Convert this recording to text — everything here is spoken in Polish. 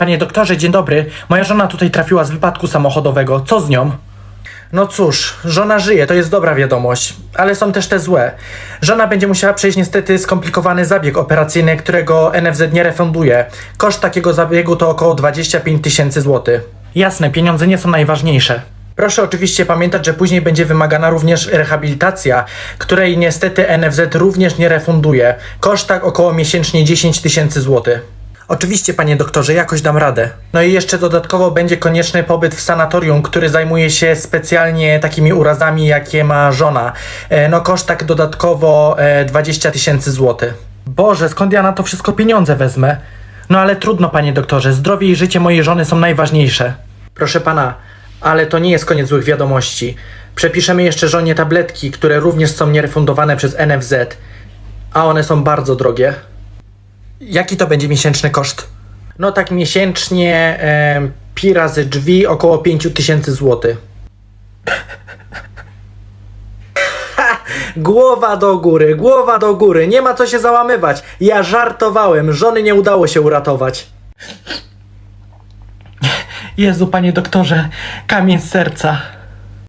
Panie doktorze, dzień dobry. Moja żona tutaj trafiła z wypadku samochodowego. Co z nią? No cóż, żona żyje, to jest dobra wiadomość, ale są też te złe. Żona będzie musiała przejść niestety skomplikowany zabieg operacyjny, którego NFZ nie refunduje. Koszt takiego zabiegu to około 25 tysięcy złotych. Jasne, pieniądze nie są najważniejsze. Proszę oczywiście pamiętać, że później będzie wymagana również rehabilitacja, której niestety NFZ również nie refunduje. Koszt tak około miesięcznie 10 tysięcy złotych. Oczywiście, panie doktorze, jakoś dam radę. No i jeszcze dodatkowo będzie konieczny pobyt w sanatorium, który zajmuje się specjalnie takimi urazami, jakie ma żona. E, no koszt tak dodatkowo e, 20 tysięcy złotych. Boże, skąd ja na to wszystko pieniądze wezmę? No ale trudno, panie doktorze, zdrowie i życie mojej żony są najważniejsze. Proszę pana, ale to nie jest koniec złych wiadomości. Przepiszemy jeszcze żonie tabletki, które również są nierefundowane przez NFZ, a one są bardzo drogie. Jaki to będzie miesięczny koszt? No tak miesięcznie e, pi razy drzwi około 5000 złotych. Głowa do góry, głowa do góry, nie ma co się załamywać. Ja żartowałem, żony nie udało się uratować. Jezu, panie doktorze, kamień z serca.